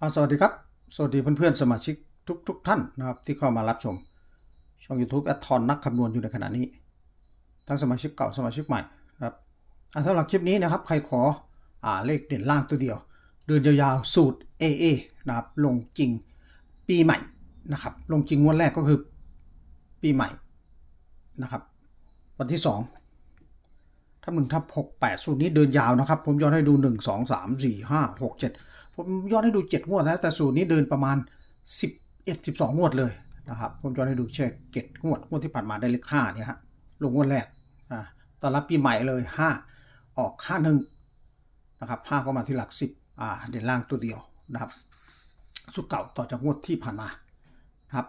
อ่าสวัสดีครับ สวัสดีเพื่อนๆ สมาชิกทุกๆทท่านนะครับที่เข้ามารับชม ช่อง YouTube แอดทอนนักคำนวณอยู่ในขณะนี้ ทั้งสมาชิกเก่าสมาชิกใหม่นะครับอ่าสำหรับคลิปนี้นะครับ ใครขออ่าเลขเด่นล่างตัวเดียว เดินยาวๆ สูตร AA นะครับลงจริงปีใหม่นะครับลงจริงงวดแรกก็คือปีใหม่นะครับ วันที่ 2ทับหนึ่งทับหกแปดสูตรนี้เดินยาวนะครับ ผมย้อนให้ดูหนึ่งสองสามสี่ห้าหกเจ็ด ผมย้อนให้ดูเจ็ดงวดแล้วแต่สูตรนี้เดินประมาณสิบเอ็ดสิบสองงวดเลยนะครับผมย้อนให้ดูเช็คเจ็ดงวดงวดที่ผ่านมาได้เลขห้าเนี่ยฮะลงงวดแรกอ่าตอนรับปีใหม่เลยห้าออกห้าหนึ่งนะครับห้าก็มาที่หลักสิบอ่าเด่นล่างตัวเดียวนะครับสูตรเก่าต่อจากงวดที่ผ่านมาครับ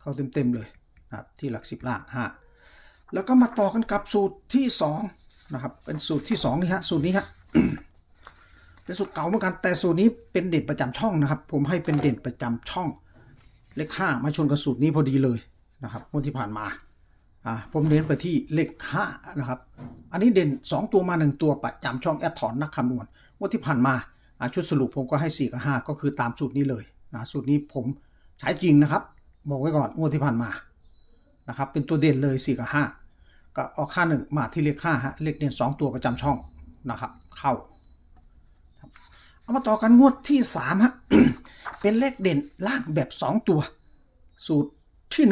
เข้าเต็มๆเลยนะครับที่หลักสิบล่างห้าแล้วก็มาต่อกันกับสูตรที่2นะครับเป็นสูตรที่2นี่ฮะสูตรนี้ฮะ เป็นสูตรเก่าเหมือนกันแต่สูตรนี้เป็นเด่นประจำช่องนะครับ ผมให้เป็นเด่นประจำช่อง เลข5มาชนกับสูตรนี้พอดีเลยนะครับงวดที่ผ่านมาอ่าผมเน้นไปที่เลข5นะครับ อันนี้เด่น 2 ตัวมา 1 ตัวประจำช่องแอดถอนนักคำนวณงวดที่ผ่านมาอ่าชุดสรุปผมก็ให้4กับ5ก็คือตามสูตรนี้เลยนะสูตรนี้ผมใช้จริงนะครับ บอกไว้ก่อนงวดที่ผ่านมานะครับเป็นตัวเด่นเลย4กับ5ก็ออกค่าหนึ่งมาที่เลข5ฮะเลขเด่น2 ตัวประจำช่องนะครับ เข้า เอามาต่อกันงวดที่3ฮะ เป็นเลขเด่นล่างแบบ2ตัว สูตรที่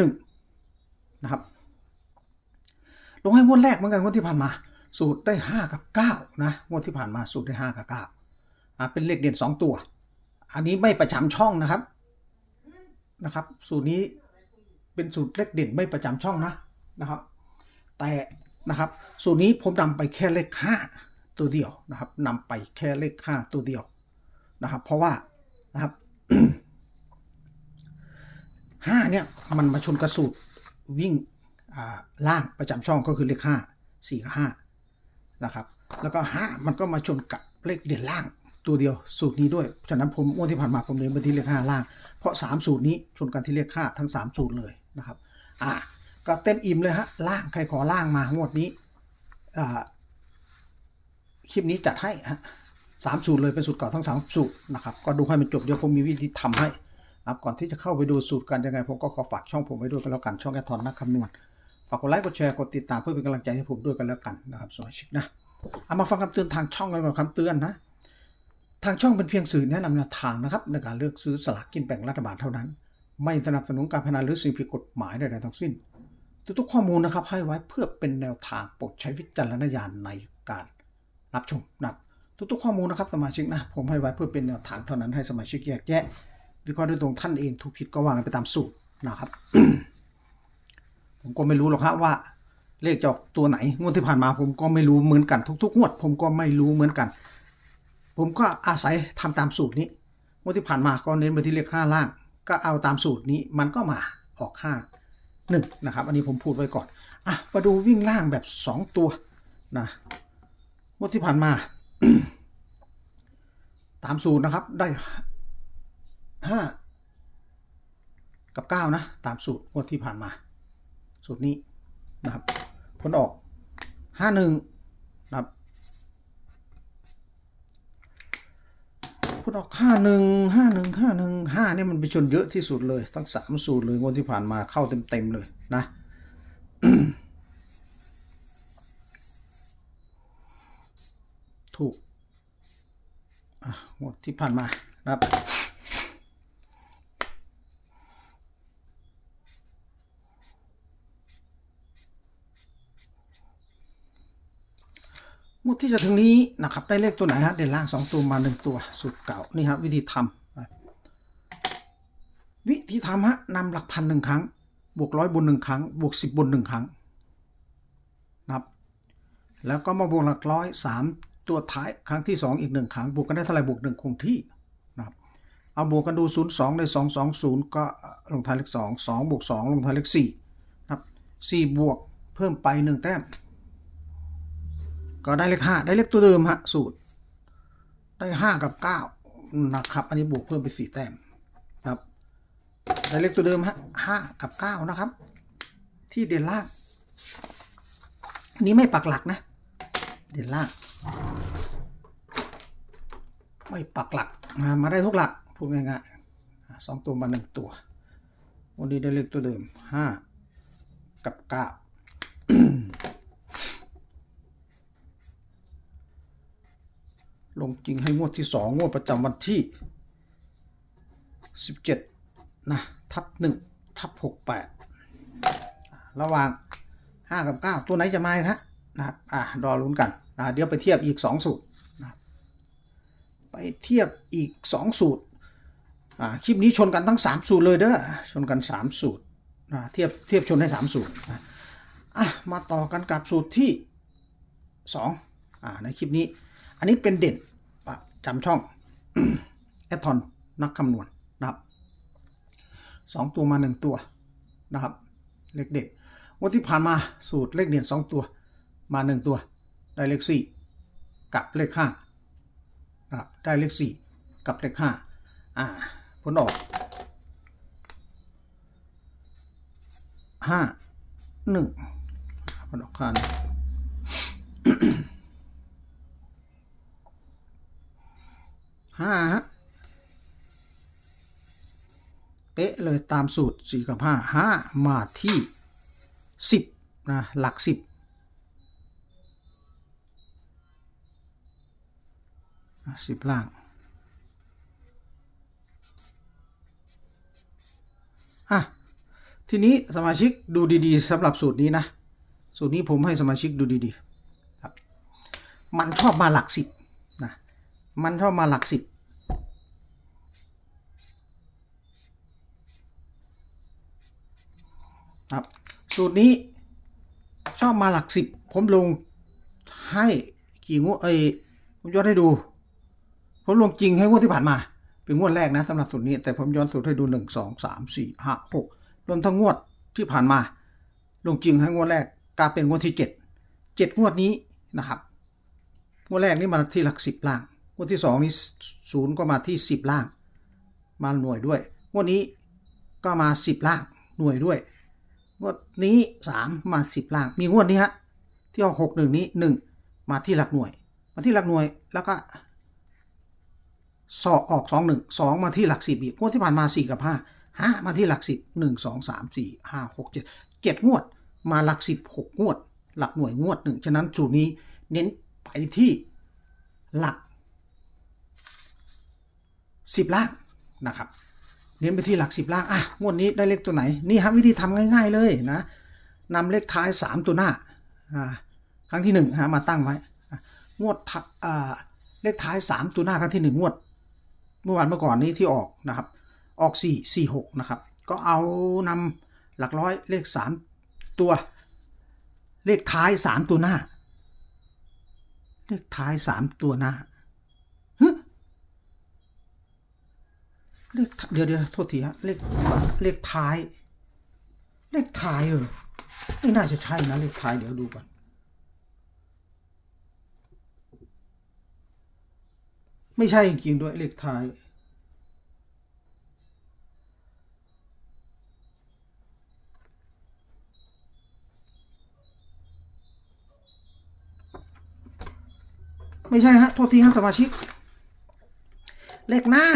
1นะครับ ลงให้งวดแรกเหมือนกันงวดที่ผ่านมา สูตรได้5กับ9นะงวดที่ผ่านมาสูตรได้5กับ9อ่าเป็นเลขเด่น2ตัว อันนี้ไม่ประจำช่องนะครับนะครับ สูตรนี้เป็นสูตรเลขเด่นไม่ประจำช่องนะนะครับ แต่นะครับ สูตรนี้ผมนำไปแค่เลขห้าตัวเดียวนะครับนำไปแค่เลขห้าตัวเดียว นะครับ เพราะว่านะครับห้าเนี่ยมันมาชนกระสูตรวิ่งล่างประจำช่องก็คือเลขห้าสี่กับห้านะครับ แล้วก็ห้ามันก็มาชนกับเลขเด่นล่างตัวเดียวสูตรนี้ด้วย ฉะนั้นผมงวดที่ผ่านมาผมเน้นไปที่เลขห้าล่าง เพราะ3สูตรนี้ชนกันที่เลขห้าทั้ง3สูตรเลยนะครับ อ่า ก็เต็มอิ่มเลยฮะล่างใครขอล่างมางวดนี้อ่าคลิปนี้จัดให้ฮะ สามสูตรเลยเป็นสูตรเก่าทั้งสามสูตรนะครับก็ดูให้มันจบเดี๋ยวผมมีวิธีทำให้นะครับก่อนที่จะเข้าไปดูสูตรกันยังไงผมก็ขอฝากช่องผมไว้ด้วยกันแล้วกันช่องแอทอนนักคำนวณฝากกดไลค์กดแชร์กดติดตามเพื่อเป็นกำลังใจให้ผมด้วยกันแล้วกันนะครับสวัสดีนะเอามาฟังคำเตือนทางช่องกันก่อนคำเตือนนะทางช่องเป็นเพียงสื่อแนะนำแนวทางนะครับในการเลือกซื้อสลากกินแบ่งรัฐบาลเท่านั้น ไม่สนับสนุนการพนันหรือสิ่งผิดกฎหมายใดๆทั้งสิ้น ทุกข้อมูลนะครับให้ไว้เพื่อเป็นแนวทางโปรดใช้วิจารณญาณในการรับชมนะครับ ทุกๆข้อมูลนะครับสมาชิกนะ ผมให้ไว้เพื่อเป็นแนวทางเท่านั้นให้สมาชิกแยกแยะ วิเคราะห์ด้วยตรงท่านเองถูกผิดก็วางไปตามสูตรนะครับ ผมก็ไม่รู้หรอกครับว่า เลขจอกตัวไหนงวดที่ผ่านมา ผมก็ไม่รู้เหมือนกันทุกๆงวด ผมก็ไม่รู้เหมือนกัน ผมก็อาศัยทำตามสูตรนี้งวดที่ผ่านมาก็เน้นไปที่เลขห้าล่าง ก็เอาตามสูตรนี้มันก็มาออกห้าหนึ่งนะครับอันนี้ผมพูดไว้ก่อนอะมาดูวิ่งล่างแบบ 2 ตัวนะงวดที่ผ่านมา ตามสูตรนะครับได้ห้ากับเก้านะ ตามสูตรงวดที่ผ่านมา สูตรนี้นะครับผลออกห้าหนึ่งนะครับผลออกห้าหนึ่งห้าหนึ่งห้าหนึ่งห้าเนี่ยมันไปชนเยอะที่สุดเลย ทั้งสามสูตรเลยงวดที่ผ่านมาเข้าเต็มๆเลยนะถูก งวดที่ผ่านมานะครับ งวดที่จะถึงนี้นะครับ ได้เลขตัวไหนฮะเด่นล่างสองตัวมาหนึ่งตัวสูตรเก่า นี่ครับวิธีทำวิธีทำฮะนำหลักพันหนึ่งครั้ง บวกร้อยบนหนึ่งครั้ง บวกสิบบนหนึ่งครั้งนะครับแล้วก็มาบวกหลักร้อยสาม ตัวท้ายครั้งที่สองอีกหนึ่งครั้งบวกกันได้เท่าไหร่บวกหนึ่งคงที่นะครับเอาบวกกันดูศูนย์สองได้สองสองศูนย์ก็ลงท้ายเลขสองสองบวกสองลงท้ายเลขสี่นะครับสี่บวกเพิ่มไปหนึ่งแต้ม ก็ได้เลขห้าได้เลขตัวเดิมฮะสูตร ได้ห้ากับเก้านะครับ อันนี้บวกเพิ่มไปสี่แต้มนะครับได้เลขตัวเดิมฮะห้ากับเก้านะครับ ที่เด่นล่างอันนี้ไม่ปักหลักนะ เด่นล่าง ไม่ปักหลักมามาได้ทุกหลักดง่ายๆสองตัวมาหนึ่งตัว วันนี้ได้เลขตัวเดิมห้ากับเก้าลงจริงให้งวดที่สองงวดประจำวันที่สิบเจ็ดนะทับหนึ่งทับหกแปดระหว่างห้ากับเก้าตัวไหนจะมาฮะนะรอะรอลุ้นกันนะเดี๋ยวไปเทียบอีกสองสูตร ไปเทียบอีกสองสูตรอ่าคลิปนี้ชนกันทั้ง 3 สูตรเลยเด้อชนกัน 3 สูตรอ่าเทียบเทียบชนให้ 3 สูตรอะมาต่อกันกับสูตรที่2อ่าในคลิปนี้ อันนี้เป็นเด่นประจำช่องแอทอนนักคำนวณนะครับสองตัวมา 1 ตัวนะครับเลขเด่นวันที่ผ่านมาสูตรเลขเด่น2 ตัวมา 1 ตัวได้เลข4กับเลข5 ครับได้เลข4กับเลข5อ่าผลออกห้าหนึ่งผลออกห้าหนึ่งห้าฮะเป๊ะเลยตามสูตรสี่กับห้าห้ามาที่สิบนะหลักสิบ สิบล่างอะทีนี้สมาชิกดูดีๆสำหรับสูตรนี้นะ สูตรนี้ผมให้สมาชิกดูดีๆครับมันชอบมาหลักสิบนะมันชอบมาหลักสิบครับสูตรนี้ชอบมาหลักสิบผมลงให้กี่งวดเอ้ยผมยอนให้ดู ผมลงจริงให้งวดที่ผ่านมา เป็นงวดแรกนะสำหรับสูตรนี้ แต่ผมย้อนสูตรให้ดูหนึ่งสองสามสี่ห้าหกรวมทั้งงวดที่ผ่านมา ลงจริงให้งวดแรกกลายเป็นงวดที่เจ็ดเจ็ดงวดนี้นะครับงวดแรกนี่มาที่หลักสิบล่างงวดที่สองนี้ศูนย์ก็มาที่สิบล่าง มาหน่วยด้วยงวดนี้ก็มาสิบล่างหน่วยด้วยงวดนี้สามมาสิบล่าง มีงวดนี้ฮะที่ออกหกหนึ่งนี้หนึ่งมาที่หลักหน่วย มาที่หลักหน่วยแล้วก็ สอบออกสองหนึ่งสองมาที่หลักสิบอีกงวดที่ผ่านมาสี่กับห้าห้ามาที่หลักสิบหนึ่งสองสามสี่ห้าหกเจ็ดเจ็ดงวดมาหลักสิบหกงวด หลักหน่วยงวดหนึ่งฉะนั้นสูตรนี้เน้นไปที่หลักสิบล่างนะครับ เน้นไปที่หลักสิบล่างอะงวดนี้ได้เลขตัวไหน นี่ครับวิธีทำง่าย ๆเลยนะนำเลขท้ายสามตัวหน้าอ่าครั้งที่หนึ่งฮะมาตั้งไว้งวดท้าอ่าเลขท้ายสามตัวหน้าครั้งที่หนึ่งงวด เมื่อวานเมื่อก่อนนี้ที่ออกนะครับ ออก 4 4 6 นะครับ ก็เอานำหลักร้อยเลข 3 ตัว เลขท้าย 3 ตัวหน้า เลขท้าย 3 ตัวหน้าฮึเลขเดี๋ยวเดี๋ยวโทษทีฮะเลขเลขท้าย เลขท้ายเออไม่น่าจะใช่นะเลขท้ายเดี๋ยวดูก่อน ไม่ใช่จริงๆด้วยเลขท้าย ไม่ใช่ฮะ โทษทีฮะสมาชิก เลขหน้า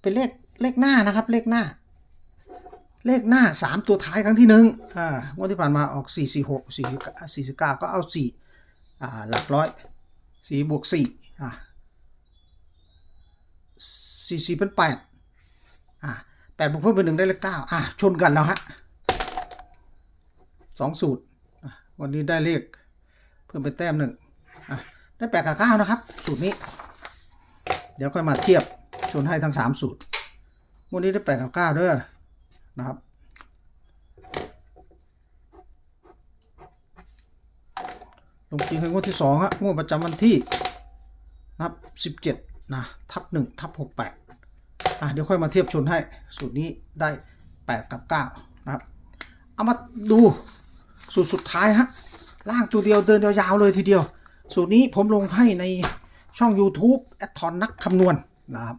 เป็นเลขเลขหน้านะครับ เลขหน้า เลขหน้าสามตัวท้ายครั้งที่หนึ่งอ่างวดที่ผ่านมาออกสี่สี่หกสี่สี่สิบเก้าก็เอาสี่อ่าหลักร้อย สี่บวกสี่อ่าสี่สี่เป็นแปดอ่าแปดบวกเพิ่มเป็นหนึ่งได้เลขเก้าอ่าชนกันแล้วฮะสองสูตรอะวันนี้ได้เลขเพิ่มเป็นแต้มหนึ่งอะได้แปดกับเก้านะครับ สูตรนี้ เดี๋ยวค่อยมาเทียบชนให้ทั้งสามสูตรวันนี้ได้แปดกับเก้าเด้อนะครับ ลงจริงคืองวดที่สองฮะงวดประจำวันที่นะครับสิบเจ็ดนะทับหนึ่งทับหกแปดอะเดี๋ยวค่อยมาเทียบชนให้ สูตรนี้ได้แปดกับเก้านะครับ เอามาดูสูตรสุดท้ายฮะล่างตัวเดียวเดินยาวๆเลยทีเดียว สูตรนี้ผมลงให้ในช่อง YouTube แอดทอนนักคำนวณนะครับ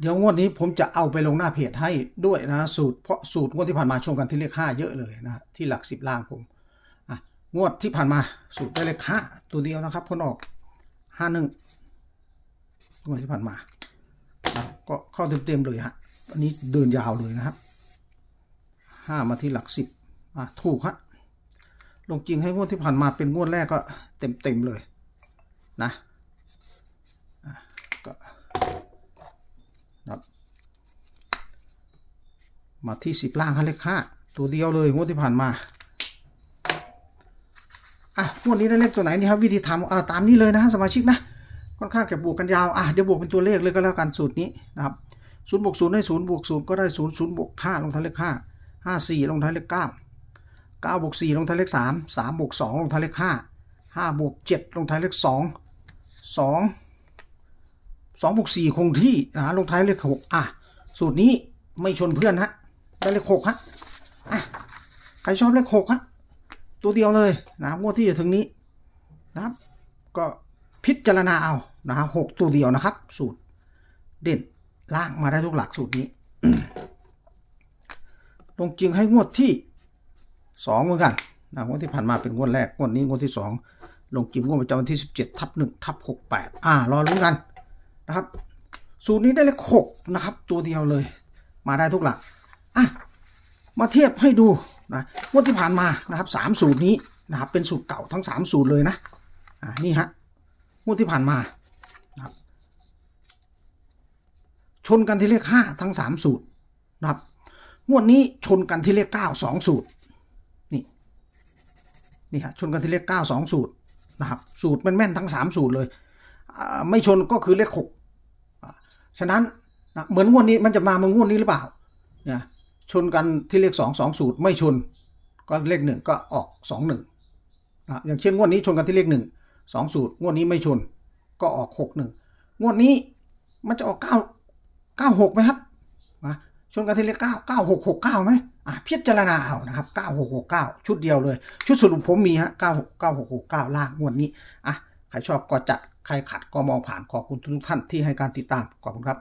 เดี๋ยวงวดนี้ผมจะเอาไปลงหน้าเพจให้ด้วยนะ สูตรเพราะสูตรงวดที่ผ่านมาชมกันที่เลขห้าเยอะเลยนะ ที่หลักสิบล่างผม งวดที่ผ่านมา สูตรได้เลขห้าตัวเดียวนะครับผลออกห้าหนึ่งงวดที่ผ่านมาก็เข้าเต็มๆเลยฮะอันนี้เดินยาวเลยนะครับห้ามาที่หลักสิบอะถูกฮะลงจริงให้งวดที่ผ่านมาเป็นงวดแรกก็เต็มๆเลยนะอะก็ครับมาที่สิบล่างฮะเลขห้าตัวเดียวเลยงวดที่ผ่านมา อะงวดนี้ได้เลขตัวไหนนี่ครับวิธีทำอ่าตามนี้เลยนะสมาชิกนะค่อนข้างจะบวกกันยาวอะเดี๋ยวบวกเป็นตัวเลขเลยก็แล้วกันสูตรนี้นะครับศูนย์บวกศูนย์ได้ศูนย์บวกศูนย์ก็ได้ศูนย์ศูนย์บวกห้าลงท้ายเลขห้าห้าสี่ลงท้ายเลขเก้าเก้าบวกสี่ลงท้ายเลขสามสามบวกสองลงท้ายเลขห้าห้าบวกเจ็ดลงท้ายเลขสองสองสองบวกสี่คงที่นะลงท้ายเลขหกอะสูตรนี้ไม่ชนเพื่อนฮะได้เลขหกฮะอะใครชอบเลขหกฮะ ตัวเดียวเลยนะครับงวดที่จะถึงนี้นะครับ ก็พิจารณาเอานะครับหกตัวเดียวนะครับ สูตรเด่นล่างมาได้ทุกหลักสูตรนี้ลงจริงให้งวดที่สองเหมือนกันนะงวดที่ผ่านมาเป็นงวดแรกงวดนี้งวดที่สองลงจริงงวดประจำวันที่สิบเจ็ดทับหนึ่งทับหกแปดอ่ารอลุ้นกันนะครับ สูตรนี้ได้เลขหกนะครับ ตัวเดียวเลย มาได้ทุกหลักอะมาเทียบให้ดู นะงวดที่ผ่านมานะครับสามสูตรนี้นะครับเป็นสูตรเก่าทั้งสามสูตรเลยนะอ่านี่ฮะงวดที่ผ่านมานะครับชนกันที่เลขห้าทั้งสามสูตรนะครับงวดนี้ชนกันที่เลขเก้าสองสูตรนี่นี่ฮะชนกันที่เลขเก้าสองสูตรนะครับสูตรแม่นๆทั้งสามสูตรเลยอ่าไม่ชนก็คือเลขหกฉะนั้นนะเหมือนงวดนี้มันจะมาเมืองวดนี้หรือเปล่าเนี่ย ชนกันที่เลขสองสองสูตรไม่ชน ก็เลขหนึ่งก็ออกสองหนึ่งนะอย่างเช่นงวดนี้ชนกันที่เลขหนึ่งสองสูตร งวดนี้ไม่ชน ก็ออกหกหนึ่งงวดนี้มันจะออกเก้าเก้าหกไหมครับนะชนกันที่เลขเก้าเก้าหกหกเก้าไหมอะพิจารณาเอานะครับเก้าหกหกเก้าชุดเดียวเลย ชุดสรุปผมมีฮะเก้าเก้าหกหกเก้าล่างงวดนี้อะใครชอบก็จัดใครขัดก็มองผ่านขอบคุณทุกท่านที่ให้การติดตามขอบคุณครับ